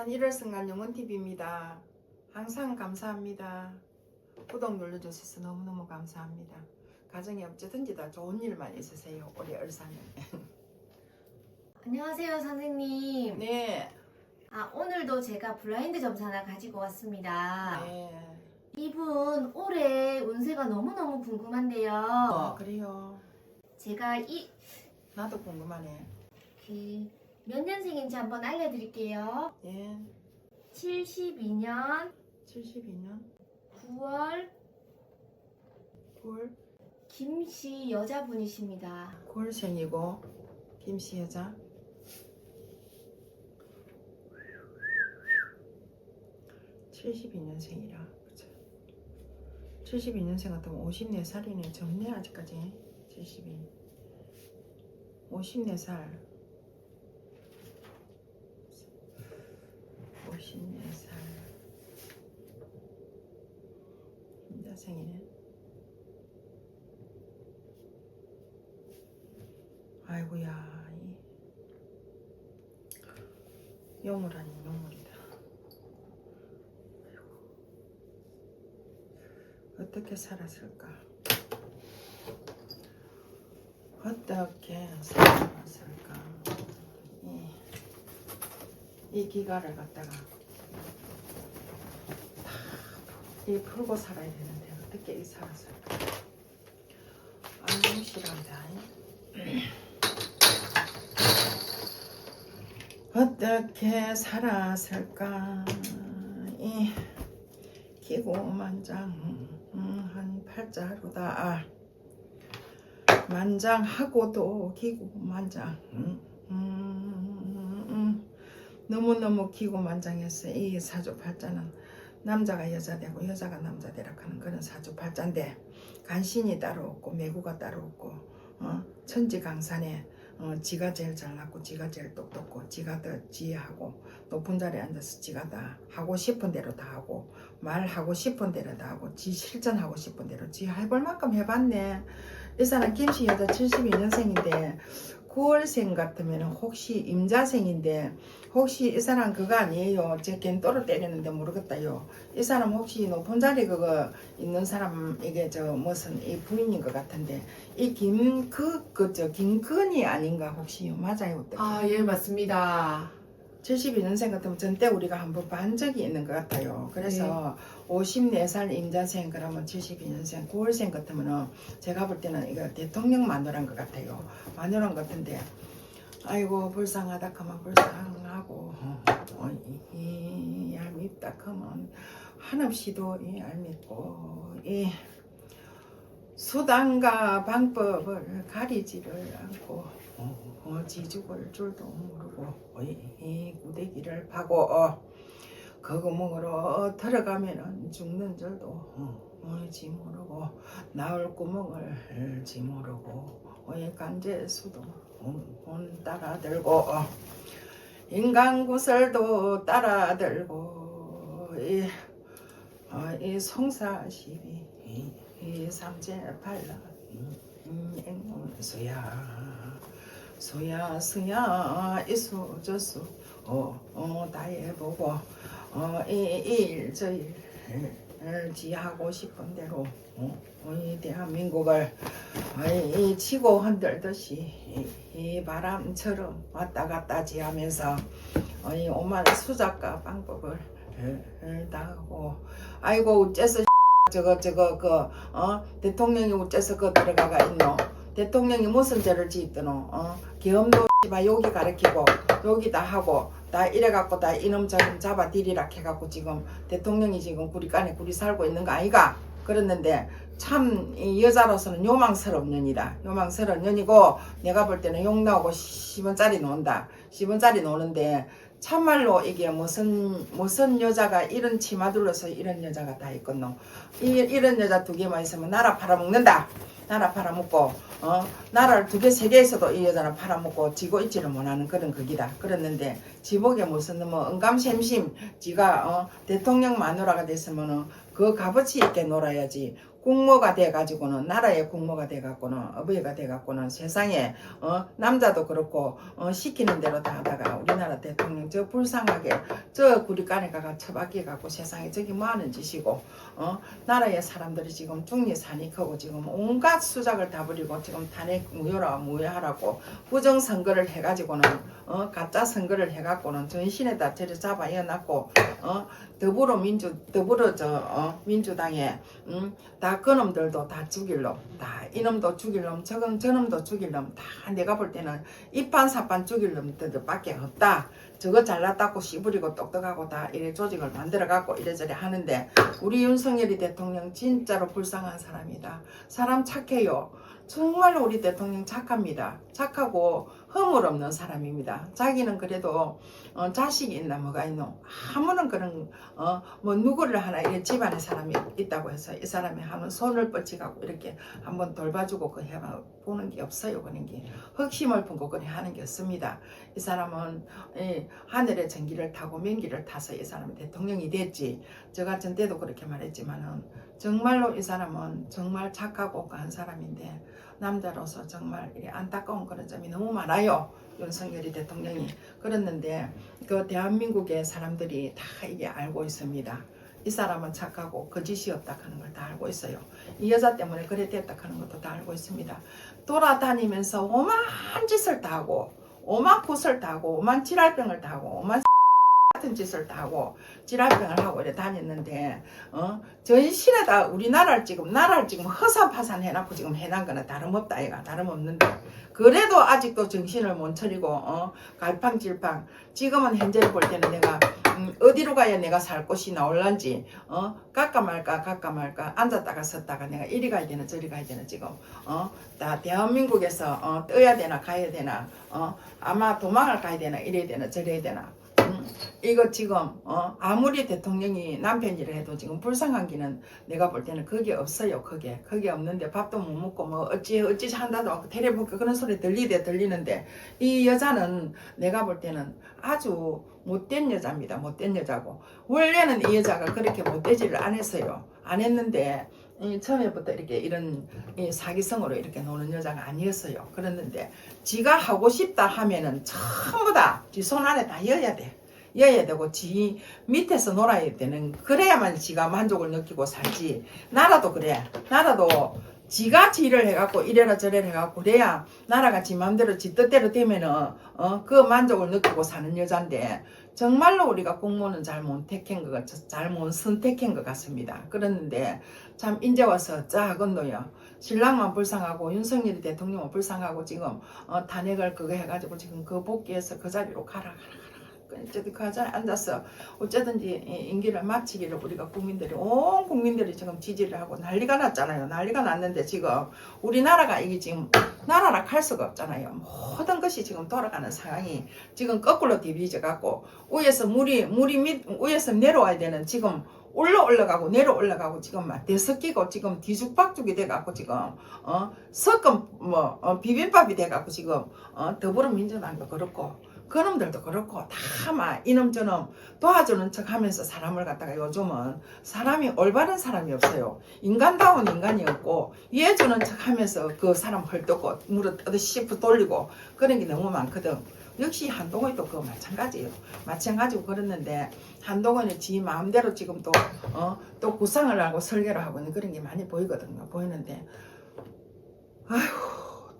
아산 1월 승관 영원TV입니다. 항상 감사합니다. 구독 눌러주셔서 너무너무 감사합니다. 가정에 어찌든지 다 좋은 일만 있으세요. 올해 얼산에. 안녕하세요 선생님 네. 아 오늘도 제가 블라인드 점사를 가지고 왔습니다 네. 이분 올해 운세가 너무너무 궁금한데요 어, 그래요. 제가 이, 나도 궁금하네. 그, 몇 년생인지 한번 알려드릴게요. 예. 72년 72년? 9월 9월? 김씨 여자분이십니다. 9월생이고 김씨 여자. (72년생이라) 그죠 72년생 같으면 (54살이네) 젊네 아직까지. (72) (54살) (54살) 남자생이네 아이고야 이 요물 아닌 아이고. 어떻게 살았을까? 어떻게 살았을까? 이, 이 기가를 갖다가 이 풀고 살아야 되는데 어떻게 이 살았을까 아유 싫어한다 어떻게 살았을까? 이 기고만장한 팔자로다. 만장하고도 기고만장. 음, 음, 음. 너무너무 기고만장했어 이 사주팔자는 남자가 여자 되고 여자가 남자 되라 하는 그런 사주팔자인데 간신이 따로 없고 매구가 따로 없고 어? 천지강산에 어, 지가 제일 잘났고 지가 제일 똑똑고 지가 더 지혜하고 높은 자리에 앉아서 지가 다 하고 싶은 대로 다 하고 말하고 싶은 대로 다 하고 지 실전하고 싶은 대로 지 해볼 만큼 해봤네 이 사람 김씨 여자 72년생인데 9월생 같으면 혹시 임자생인데 혹시 이 사람 그거 아니에요 제 겐 또를 때리는데 모르겠다요 이 사람 혹시 높은 자리 그거 있는 사람 이게 저 무슨 이 부인인 것 같은데 이 김 그 그저 김건희 아닌가 혹시 맞아요? 아, 예, 맞습니다. 72년생 같으면 전때 우리가 한 번 반 적이 있는 것 같아요. 그래서 54살 임자생 그러면 72년생 9월생 같으면은 제가 볼 때는 이거 대통령 마누라인 것 같아요. 마누라인 것 같은데 아이고 불쌍하다 하면 불쌍하고. 어, 이, 이 얄밉다 하면 한없이도 이 얄밉고. 이 수단과 방법을 가리지를 않고. 어, 어, 지죽을 줄도 모르고 어, 이, 이 구데기를 파고 어, 그 구멍으로 들어가면은 죽는 줄도 어, 어, 지 모르고 나올 구멍을 지 모르고 어, 이 간제 수도 어, 어, 따라 들고 어, 인간 구설도 따라 들고 이, 어, 이 송사시비 이, 이 삼재 팔라 앵수야 수야 이수 저수 어어 다 해보고 어이일 저일 지 하고 싶은 대로 어, 어, 이 대한민국을 어, 이 치고 흔들듯이 이, 이 바람처럼 왔다 갔다 지하면서 어, 이 오만 수작과 방법을 에, 에, 다 하고 아이고 어째서 저거 저거 그 어 대통령이 어째서 그 들어가가 있노 대통령이 무슨 죄를 지었더노? 어? 계엄도 마 여기 가르치고 여기 다 하고 다 이래갖고 다 이놈 저놈 잡아 들이라 해갖고 지금 대통령이 지금 구리간에 구리 살고 있는 거 아이가? 그랬는데 참 이 여자로서는 요망스러운 년이다. 요망스러운 년이고 내가 볼 때는 욕 나오고 10원짜리 논다. 10원짜리 노는데 참말로 이게 무슨 무슨 여자가 이런 치마 둘러서 이런 여자가 다 있겠노? 이, 이런 여자 두 개만 있으면 나라 팔아먹는다 나라 팔아먹고 어? 나라를 두 개 세개 있어도 이 여자는 팔아먹고 지고 있지를 못하는 그런 극이다. 그랬는데 지복에 무슨 뭐 응감샘심 지가 어? 대통령 마누라가 됐으면은 그 값어치 있게 놀아야지. 국모가 돼가지고는 나라의 국모가 돼갖고는 어버이가 돼갖고는 세상에 어 남자도 그렇고 어 시키는 대로 다 하다가 우리나라 대통령 저 불쌍하게 저 구리간에 가가 처박혀 갖고 세상에 저기 뭐하는 짓이고 어 나라의 사람들이 지금 중리 산익하고 지금 온갖 수작을 다 부리고 지금 탄핵 무효라 무효하라고 부정 선거를 해가지고는 어 가짜 선거를 해갖고는 전신에다 저리 잡아 이어놨고 어 더불어민주 더불어 저 어, 민주당에 음, 다 그놈들도 다 죽일 놈, 다 이놈도 죽일 놈, 저건 저놈도 죽일 놈, 다 내가 볼 때는 이판사판 죽일 놈들밖에 없다. 저거 잘났다고 씨부리고 똑똑하고 다 이래 조직을 만들어 갖고 이래저래 하는데 우리 윤석열이 대통령 진짜로 불쌍한 사람이다. 사람 착해요. 정말로 우리 대통령 착합니다. 착하고 허물 없는 사람입니다. 자기는 그래도 어, 자식이 있나 뭐가 있노 아무런 그런 어 뭐 누구를 하나 이 집안에 사람이 있다고 해서 이 사람이 하는 손을 뻗치고 이렇게 한번 돌봐주고 그 해봐 보는 게 없어요 그런 게 흑심을 품고 그래 하는 게 없습니다. 이 사람은 이 하늘의 전기를 타고 명기를 타서 이 사람이 대통령이 됐지. 저 같은 때도 그렇게 말했지만은 정말로 이 사람은 정말 착하고 간 사람인데 남자로서 정말 안타까운 그런 점이 너무 많아요. 윤석열이 대통령이 그랬는데 그 대한민국의 사람들이 다 이게 알고 있습니다. 이 사람은 착하고 거짓이 없다 하는 걸 다 알고 있어요. 이 여자 때문에 그래 됐다 하는 것도 다 알고 있습니다. 돌아다니면서 오만 짓을 다 하고 오만 굿을 다 하고 오만 지랄병을 다 하고 오만 같은 짓을 다 하고 지랄병을 하고 이래 다녔는데 어? 전신에다 우리나라를 지금 나라를 지금 허사파산 해놓고 지금 해난 거는 다름없다 얘가. 다름없는데. 그래도 아직도 정신을 못 차리고 어? 갈팡질팡. 지금은 현재를 볼 때는 내가 음, 어디로 가야 내가 살 곳이 나올란지 어? 갈까 말까 갈까 말까. 앉았다가 섰다가 내가 이리 가야 되나 저리 가야 되나 지금 어다 대한민국에서 어? 떠야 되나 가야 되나 어? 아마 도망을 가야 되나 이래야 되나 저래야 되나. 음, 이거 지금 어 아무리 대통령이 남편이라 해도 지금 불쌍한 기는 내가 볼 때는 그게 없어요 그게 그게 없는데 밥도 못 먹고 뭐 어찌 어찌 한다도 테레비니까 그런 소리 들리대 들리는데 이 여자는 내가 볼 때는 아주 못된 여자입니다 못된 여자고 원래는 이 여자가 그렇게 못되지를 안 했어요 안 했는데 이 처음에부터 이렇게 이런 이 사기성으로 이렇게 노는 여자가 아니었어요. 그랬는데 지가 하고 싶다 하면은 전부 다 지 손 안에 다 여야 돼. 여야 되고 지 밑에서 놀아야 되는 그래야만 지가 만족을 느끼고 살지. 나라도 그래. 나라도 지가 지를 해갖고 이래라 저래라 해갖고 그래야 나라가 지 맘대로 지 뜻대로 되면은 어 그 만족을 느끼고 사는 여잔데 정말로 우리가 공무원은 잘 못 택한 것 같, 잘못 선택한 것 같습니다. 그랬는데 참 이제 와서 짜건도요. 신랑만 불쌍하고 윤석열 대통령은 불쌍하고 지금 어, 탄핵을 그거 해가지고 지금 그 복귀해서 그 자리로 가라 가라. 어쨌든 그 자리에 앉아서 어쨌든지 이 임기를 마치기를 우리가 국민들이 온 국민들이 지금 지지를 하고 난리가 났잖아요. 난리가 났는데 지금 우리나라가 이게 지금 나라라 할 수가 없잖아요. 모든 것이 지금 돌아가는 상황이 지금 거꾸로 뒤비져 갖고 위에서 물이 물이 밑 위에서 내려와야 되는 지금 올라 올라가고 내려 올라가고 지금 막 대섞이고 지금 뒤죽박죽이 돼 갖고 지금 어 섞은 뭐 어, 비빔밥이 돼 갖고 지금 어 더불어민주당도 그렇고 그놈들도 그렇고 다 막 이놈 저놈 도와주는 척 하면서 사람을 갖다가 요즘은 사람이 올바른 사람이 없어요. 인간다운 인간이 없고 이해주는 척 하면서 그 사람 헐뜯고 물어 떠듯이 돌리고 그런 게 너무 많거든. 역시 한동훈도 그 마찬가지예요. 마찬가지고 그랬는데 한동훈이 지 마음대로 지금 또, 어, 또 구상을 하고 설계를 하고 있는 그런 게 많이 보이거든요. 보이는데, 아휴,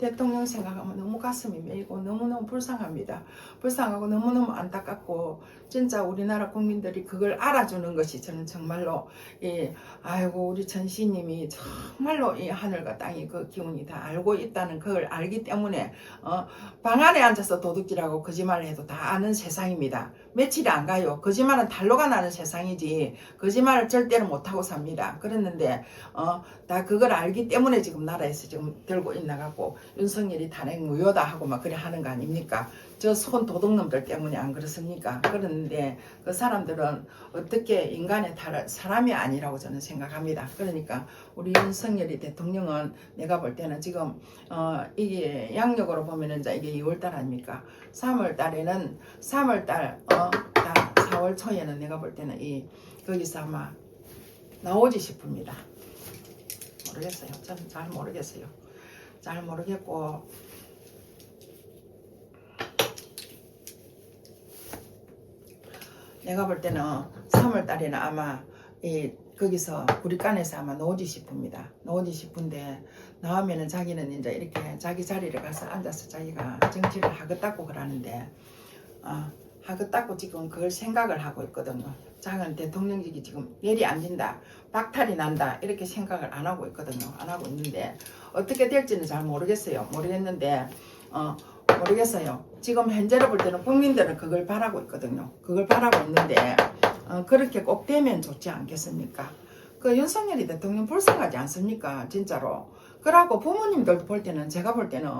대통령 생각하면 너무 가슴이 메이고 너무너무 불쌍합니다. 불쌍하고 너무너무 안타깝고, 진짜 우리나라 국민들이 그걸 알아주는 것이 저는 정말로, 이, 아이고, 우리 전시님이 정말로 이 하늘과 땅이 그 기운이 다 알고 있다는 그걸 알기 때문에, 어, 방 안에 앉아서 도둑질하고 거짓말을 해도 다 아는 세상입니다. 며칠이 안 가요. 거짓말은 달로가 나는 세상이지 거짓말을 절대로 못하고 삽니다. 그랬는데 어, 다 그걸 알기 때문에 지금 나라에서 지금 들고 있나갖고 윤석열이 탄핵 무효다 하고 막 그래 하는 거 아닙니까? 저손 도둑놈들 때문에 안 그렇습니까? 그런데 그 사람들은 어떻게 인간의 탈, 사람이 아니라고 저는 생각합니다. 그러니까 우리 윤석열이 대통령은 내가 볼 때는 지금 어, 이게 양력으로 보면은 이제 이게 2월달 아닙니까? 3월 달에는 3월 달, 어, 다 4월 초에는 내가 볼 때는 이 거기서 아마 나오지 싶습니다. 모르겠어요. 저는 잘 모르겠어요. 잘 모르겠고 내가 볼 때는 3월 달에는 아마 이 거기서 구리간에서 아마 나오지 싶습니다. 나오지 싶은데 나오면은 자기는 이제 이렇게 자기 자리를 가서 앉아서 자기가 정치를 하겠다고 그러는데 어, 하겠다고 지금 그걸 생각을 하고 있거든요. 자기는 대통령직이 지금 내리앉는다, 박탈이 난다 이렇게 생각을 안 하고 있거든요. 안 하고 있는데 어떻게 될지는 잘 모르겠어요. 모르겠는데 어, 모르겠어요. 지금 현재로 볼 때는 국민들은 그걸 바라고 있거든요. 그걸 바라고 있는데 어, 그렇게 꼭 되면 좋지 않겠습니까? 그 윤석열이 대통령 불쌍하지 않습니까? 진짜로. 그러고 부모님들도 볼 때는 제가 볼 때는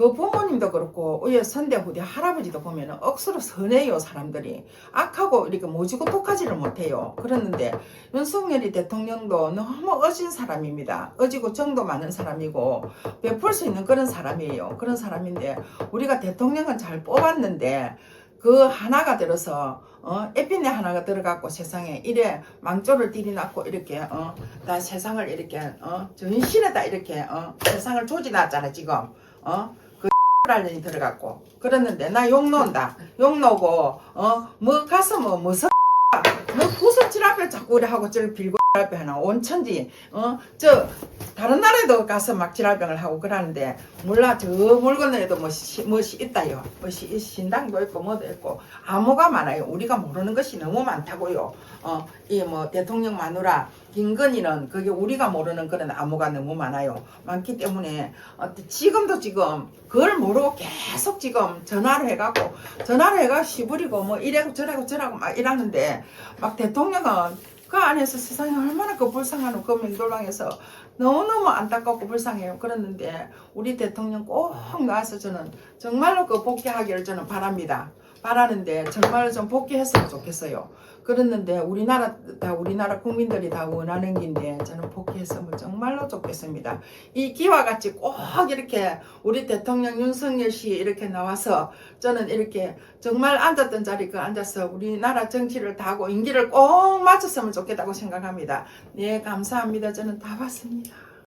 그 부모님도 그렇고 위에 선대 후대 할아버지도 보면은 억수로 선해요 사람들이. 악하고 이렇게 모지고 독하지를 못해요. 그랬는데 윤석열이 대통령도 너무 어진 사람입니다. 어지고 정도 많은 사람이고 베풀 수 있는 그런 사람이에요. 그런 사람인데 우리가 대통령은 잘 뽑았는데 그 하나가 들어서 어 에피네 하나가 들어갖고 세상에 이래 망조를 들이놨고 이렇게 어다 세상을 이렇게 어 전신에다 이렇게 어 세상을 조지놨잖아 지금 어그 라는 이 들어갔고. 그랬는데 나욕 놓는다. 욕 놓고 어뭐 가서 뭐 무슨 뭐 구석질 앞에 자꾸 그래 하고 저를 빌고 하나 온천지 어? 저 다른 나라에도 가서 막 지랄병을 하고 그러는데 몰라 저 물건에도 뭐시 뭐시 있다요. 뭐시 신당도 있고 뭐도 있고 암호가 많아요. 우리가 모르는 것이 너무 많다고요. 어이 뭐 대통령 마누라 김건희는 그게 우리가 모르는 그런 암호가 너무 많아요. 많기 때문에 어, 지금도 지금 그걸 모르고 계속 지금 전화를 해갖고 전화를 해가 시부리고 뭐 이래고 저래고 저래고 막 이러는데 막 대통령은 그 안에서 세상에 얼마나 그 불쌍한 그 맹돌방에서 너무너무 안타깝고 불쌍해요. 그랬는데 우리 대통령 꼭 나와서 저는 정말로 그 복귀하기를 저는 바랍니다. 바라는데 정말로 좀 복귀했으면 좋겠어요. 그랬는데 우리나라 다 우리나라 국민들이 다 원하는 긴데 저는 복귀했으면 정말로 좋겠습니다. 이 기와 같이 꼭 이렇게 우리 대통령 윤석열 씨 이렇게 나와서 저는 이렇게 정말 앉았던 자리 그 앉아서 우리나라 정치를 다 하고 임기를 꼭 마쳤으면 좋겠다고 생각합니다. 네 감사합니다. 저는 다 봤습니다.